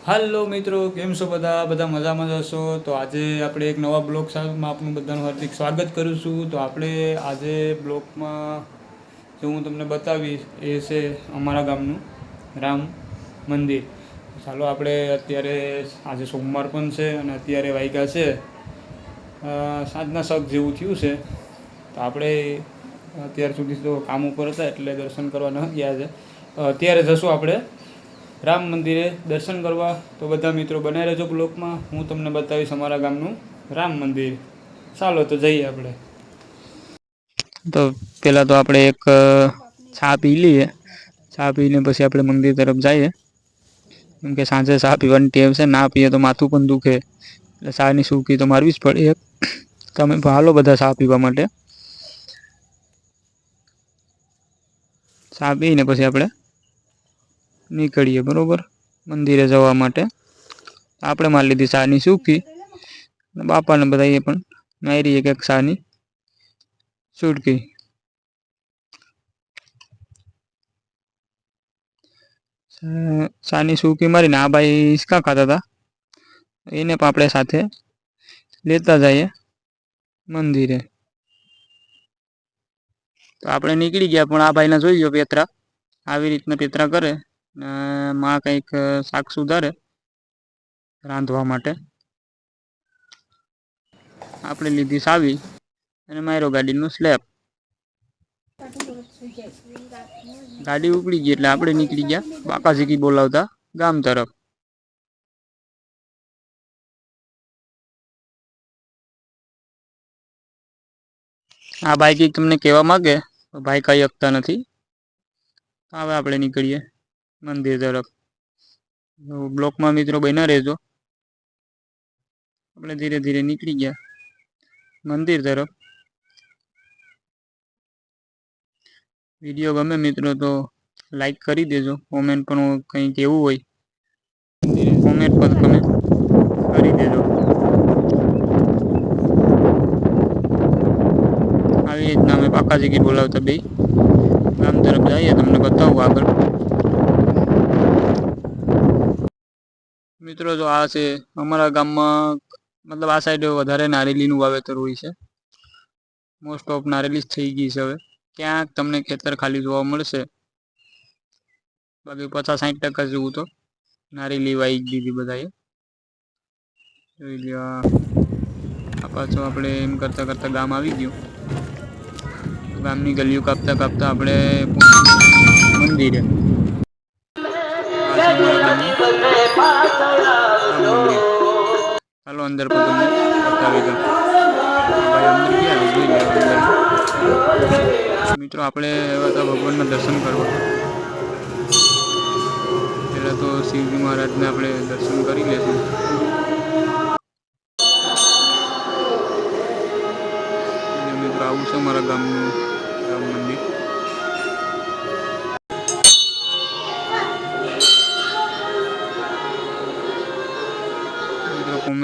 હાલો મિત્રો, કેમ છો બધા? બધા મજામાં જશો તો આજે આપણે એક નવા બ્લોગમાં આપનું બધાનું હાર્દિક સ્વાગત કરું છું. તો આપણે આજે બ્લોગમાં જે હું તમને બતાવીશ એ છે અમારા ગામનું રામ મંદિર. ચાલો આપણે અત્યારે આજે સોમવાર પણ છે અને અત્યારે વાયગા છે. સાંજના શક જેવું થયું છે. તો આપણે અત્યાર સુધી તો કામ ઉપર હતા એટલે દર્શન કરવા ન ગયા છે. અત્યારે જશું આપણે. રામ મંદિરે દર્શન કરવા. તો બધા મિત્રો બનાવી રહેજો બ્લોકમાં. હું તમને બતાવીશ અમારા ગામનું રામ મંદિર. ચાલો તો જઈએ આપણે. તો પહેલાં તો આપણે એક ચા પી લઈએ. ચા પીને પછી આપણે મંદિર તરફ જઈએ. કેમ કે સાંજે ચા પીવાની ટેવ છે, ના પીએ તો માથું પણ દુખે. એટલે ચાની સૂકી તો મારવી જ પડે. એક, તમે હાલો બધા ચા પીવા માટે. ચા પીને પછી આપણે નીકળીએ, બરોબર? મંદિરે જવા માટે. આપણે મારી લીધી સાની સૂકી બાપાને બધા એ પણ મારી એક એક સાની સુટકી. સાની સૂકી મારીને આ ભાઈ હિસકા ખાતા હતા. એને પણ આપણે સાથે લેતા જઈએ મંદિરે. તો આપણે નીકળી ગયા, પણ આ ભાઈને જોઈ ગયો પેતરા. આવી રીતના પેતરા કરે. ને માં કંઈક શાક સુધારે રાંધવા માટે. આપણે લીધી સાવી અને મારો ગાડીનું સ્લેબ ગાડી ઉપડી ગઈ એટલે આપણે નીકળી ગયા બાકાજીકી બોલાવતા ગામ તરફ. આ ભાઈ કંઈક તમને કહેવા માંગે? ભાઈ કંઈ શકતા નથી. હવે આપણે નીકળીએ. મંદિર તરફ. બ્લોકમાં મિત્રો બન્યા રહેજો. આપણે ધીરે ધીરે નીકળી ગયા. મંદિર તરફ. વીડિયો ગમે મિત્રો તો લાઈક કરી દેજો. કોમેન્ટ પણ કંઈ એવું હોય. કોમેન્ટ પણ તમે કરી દેજો. આવી રીતના અમે પાકા જગ્યાએ બોલાવતા બે ગામ તરફ જઈએ, તમને બતાવું આગળ. મિત્રો, જો આ છે અમારા ગામમાં, મતલબ આ સાઈડ વધારે નારેલીનું વાવેતર હોય છે. મોસ્ટ ઓફ નારેલી જ થઈ ગઈ છે હવે. ક્યાંક તમને ખેતર ખાલી જોવા મળશે. બાકી પચાસ સાઠ ટકા જેવું તો નારેલી વાઈ દીધી બધાએ. જોઈ લ્યો પાછું આપણે એમ કરતાં કરતાં ગામ આવી ગયું. ગામની ગલીઓ કાપતા કાપતા આપણે મંદિરે ચાલો અંદર પણ ભાઈ અંદર મિત્રો આપણે એવા ભગવાનના દર્શન કરવા પહેલાં તો શિવજી મહારાજને આપણે દર્શન કરી લેશું મિત્રો આવું છે મારા ગામનું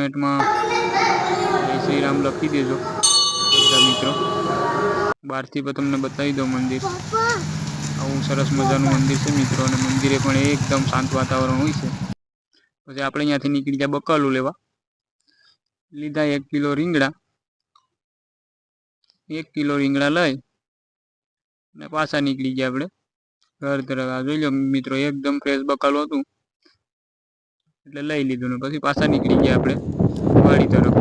કોમેન્ટમાં જય શ્રી રામ લખી દેજો, બધા મિત્રો. બહારથી પણ તમને બતાવી દઉં મંદિર. આવું સરસ મજાનું મંદિર છે, મિત્રો, અને મંદિરે પણ એકદમ શાંત વાતાવરણ હોય છે. પછી આપણે અહીંયાથી નીકળી ગયા બકાલું લેવા. લીધા એક કિલો રીંગણા. એક કિલો રીંગણા લઈ ને પાછા નીકળી ગયા આપણે ઘર તરફ. આ જોઈ લો મિત્રો, એકદમ ફ્રેશ બકાલું હતું. એટલે લઈ લીધું ને પછી પાછા નીકળી ગયા આપણે. વાડી તરફ.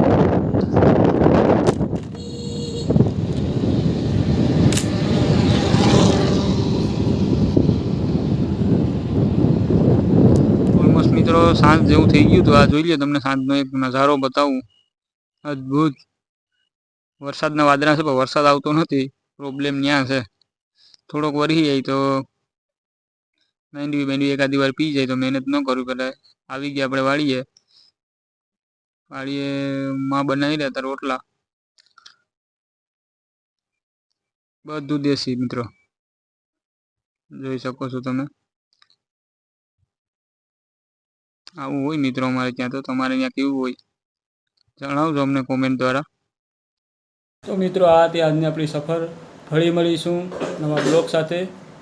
ઓલમોસ્ટ મિત્રો સાંજ જેવું થઈ ગયું હતું આ જોઈ લે તમને સાંજનો એક નજારો બતાવું. અદ્ભુત. વરસાદના વાદળા છે, પણ વરસાદ આવતો નથી. પ્રોબ્લેમ ત્યાં છે. થોડોક વરસી જાય તો મેંડવી બેંડવી એકાદી વાર પી જાય તો મહેનત ન કરવી પડે આવી ગયા આપણે વાળીએ. વાળીએ માં બનાવી રહ્યા હતા રોટલા. બધું દેશી મિત્રો. જોઈ શકો છો તમે. આવું હોય મિત્રો અમારે ત્યાં તો. તમારે ત્યાં કેવું હોય? જણાવજો અમને કોમેન્ટ દ્વારા. તો મિત્રો, આ હતી આજની આપણી સફર. ફરી મળીશું નવા બ્લોગ સાથે.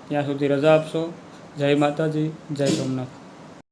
ત્યાં સુધી રજા આપશો. જય માતાજી, જય સોમનાથ.